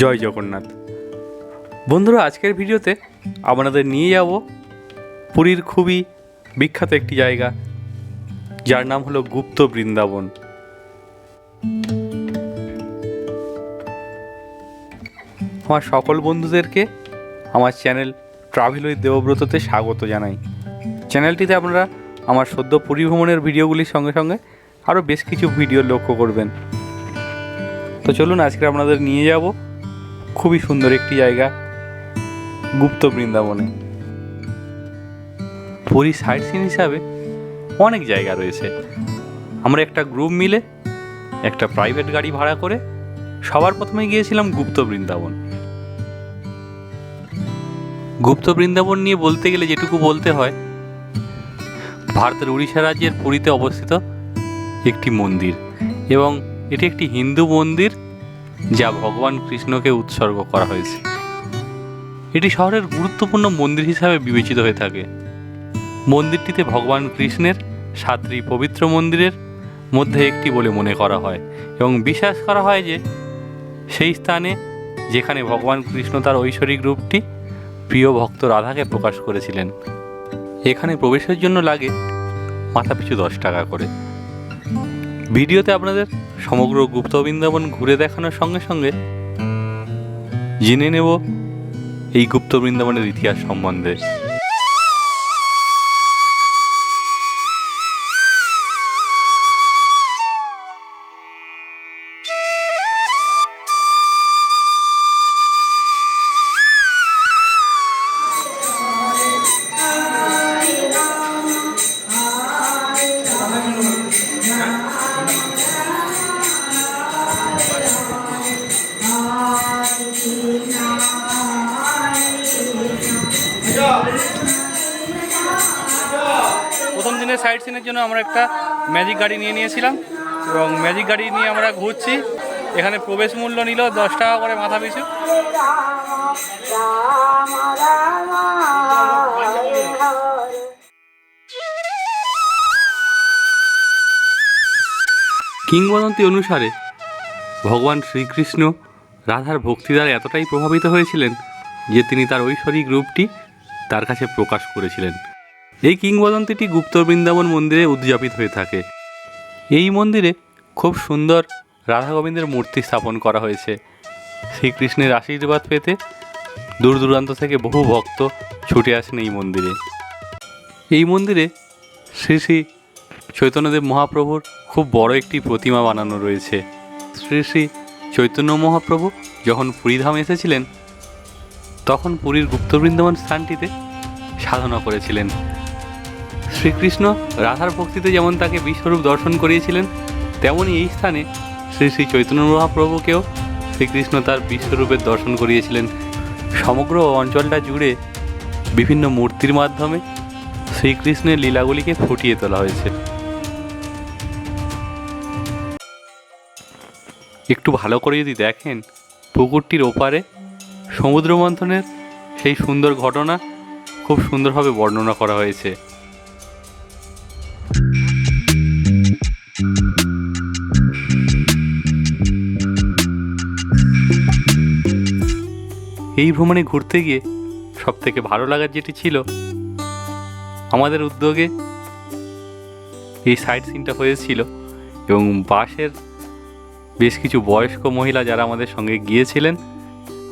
জয় জগন্নাথ। বন্ধুরা, আজকের ভিডিওতে আপনাদের নিয়ে যাব পুরীর খুবই বিখ্যাত একটি জায়গা, যার নাম হলো গুপ্ত বৃন্দাবন। আমার সকল বন্ধুদেরকে আমার চ্যানেল ট্রাভেল উইথ দেবব্রততে স্বাগত জানাই। চ্যানেলটিতে আপনারা আমার সদ্য পুরী ভ্রমণের ভিডিওগুলির সঙ্গে সঙ্গে আরও বেশ কিছু ভিডিও লক্ষ্য করবেন। তো চলুন আজকে আপনাদের নিয়ে যাব খুবই সুন্দর একটি জায়গা গুপ্ত বৃন্দাবনে। পুরী সাইট সিন হিসাবে অনেক জায়গা রয়েছে। আমরা একটা গ্রুপ মিলে একটা প্রাইভেট গাড়ি ভাড়া করে সবার প্রথমে গিয়েছিলাম গুপ্ত বৃন্দাবন। গুপ্ত বৃন্দাবন নিয়ে বলতে গেলে যেটুকু বলতে হয়, ভারতের উড়িষ্যা রাজ্যের পুরীতে অবস্থিত একটি মন্দির এবং এটি একটি হিন্দু মন্দির যা ভগবান কৃষ্ণকে উৎসর্গ করা হয়েছে। এটি শহরের গুরুত্বপূর্ণ মন্দির হিসাবে বিবেচিত হয়ে থাকে। মন্দিরটিতে ভগবান কৃষ্ণের সাতটি পবিত্র মন্দিরের মধ্যে একটি বলে মনে করা হয় এবং বিশ্বাস করা হয় যে সেই স্থানে যেখানে ভগবান কৃষ্ণ তার ঐশ্বরিক রূপটি প্রিয় ভক্ত রাধাকে প্রকাশ করেছিলেন। এখানে প্রবেশের জন্য লাগে মাথাপিছু দশ টাকা করে। ভিডিওতে আপনাদের সমগ্র গুপ্ত বৃন্দাবন ঘুরে দেখানোর সঙ্গে সঙ্গে জেনে নেব এই গুপ্ত বৃন্দাবনের ইতিহাস সম্বন্ধে। সাইড সিনের জন্য আমরা একটা ম্যাজিক গাড়ি নিয়ে নিয়েছিলাম এবং ম্যাজিক গাড়ি নিয়ে আমরা ঘুরছি। এখানে প্রবেশ মূল্য নিল দশ টাকা করে মাথা পিছু। কিংবদন্তি অনুসারে ভগবান শ্রীকৃষ্ণ রাধার ভক্তিদ্বারা এতটাই প্রভাবিত হয়েছিলেন যে তিনি তার ঐশ্বরিক রূপটি তার কাছে প্রকাশ করেছিলেন। এই কিংবদন্তিটি গুপ্ত বৃন্দাবন মন্দিরে উদযাপিত হয়ে থাকে। এই মন্দিরে খুব সুন্দর রাধা গোবিন্দের মূর্তি স্থাপন করা হয়েছে। শ্রীকৃষ্ণের আশীর্বাদ পেতে দূর দূরান্ত থেকে বহু ভক্ত ছুটে আসেন এই মন্দিরে। এই মন্দিরে শ্রী শ্রী চৈতন্যদেব মহাপ্রভুর খুব বড় একটি প্রতিমা বানানো রয়েছে। শ্রী শ্রী চৈতন্য মহাপ্রভু যখন পুরীধাম এসেছিলেন, তখন পুরীর গুপ্ত বৃন্দাবন স্থানটিতে সাধনা করেছিলেন। শ্রীকৃষ্ণ রাধার ভক্তিতে যেমন তাকে বিশ্বরূপ দর্শন করিয়েছিলেন তেমনই এই স্থানে শ্রী শ্রী চৈতন্য মহাপ্রভুকেও শ্রীকৃষ্ণ তার বিশ্বরূপের দর্শন করিয়েছিলেন। সমগ্র অঞ্চলটা জুড়ে বিভিন্ন মূর্তির মাধ্যমে শ্রীকৃষ্ণের লীলাগুলিকে ফুটিয়ে তোলা হয়েছে। একটু ভালো করে যদি দেখেন, পুকুরটির ওপারে সমুদ্র মন্থনের সেই সুন্দর ঘটনা খুব সুন্দরভাবে বর্ণনা করা হয়েছে। এই ভ্রমণে ঘুরতে গিয়ে সব থেকে ভালো লাগার যেটি ছিল, আমাদের উদ্যোগে এই সাইড সিনটা হয়েছিল এবং বাসের বেশ কিছু বয়স্ক মহিলা যারা আমাদের সঙ্গে গিয়েছিলেন,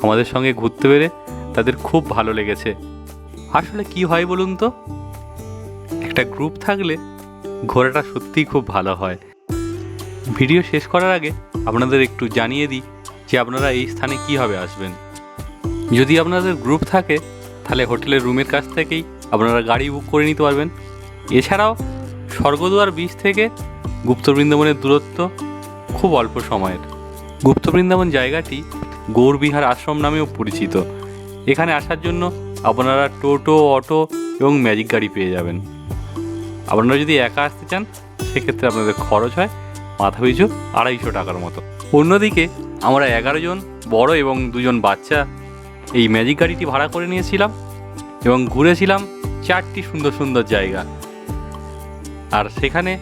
আমাদের সঙ্গে ঘুরতে পেরে তাদের খুব ভালো লেগেছে। আসলে কি হয় বলুন তো? একটা গ্রুপ থাকলে ঘোরাটা সত্যিই খুব ভালো হয়। ভিডিও শেষ করার আগে আপনাদের একটু জানিয়ে দিই যে আপনারা এই স্থানে কীভাবে আসবেন। যদি আপনাদের গ্রুপ থাকে, তাহলে হোটেলের রুমের কাছ থেকেই আপনারা গাড়ি বুক করে নিতে পারবেন। এছাড়াও, স্বর্গদুয়ার বিচ থেকে গুপ্ত বৃন্দাবনের দূরত্ব খুব অল্প সময়ের। গুপ্ত বৃন্দাবন জায়গাটি গৌরবিহার আশ্রম নামেও পরিচিত। এখানে আসার জন্য আপনারা টোটো, অটো এবং ম্যাজিক গাড়ি পেয়ে যাবেন। আপনারা যদি একা আসতে চান, সেক্ষেত্রে আপনাদের খরচ হয় মাথা পিছু আড়াইশো টাকার মতো। অন্যদিকে, আমরা এগারো জন বড় এবং দুজন বাচ্চা এই ম্যাজিক গাড়িটি ভাড়া করে নিয়েছিলাম এবং ঘুরেছিলাম চারটি সুন্দর সুন্দর জায়গা। আর সেখানে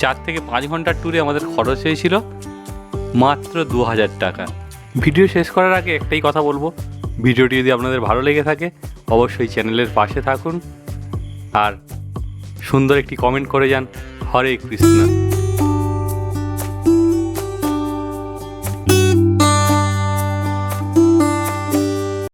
চার থেকে পাঁচ ঘণ্টার ট্যুরে আমাদের খরচ হয়েছিল মাত্র দু হাজার টাকা। ভিডিও শেষ করার আগে একটাই কথা বলব, ভিডিওটি যদি আপনাদের ভালো লেগে থাকে, অবশ্যই চ্যানেলের পাশে থাকুন আর সুন্দর একটি কমেন্ট করে যান, হরে কৃষ্ণ।